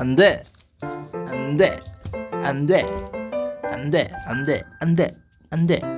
안 돼. 안 돼. 안 돼. 안 돼. 안 돼. 안 돼. 안 돼.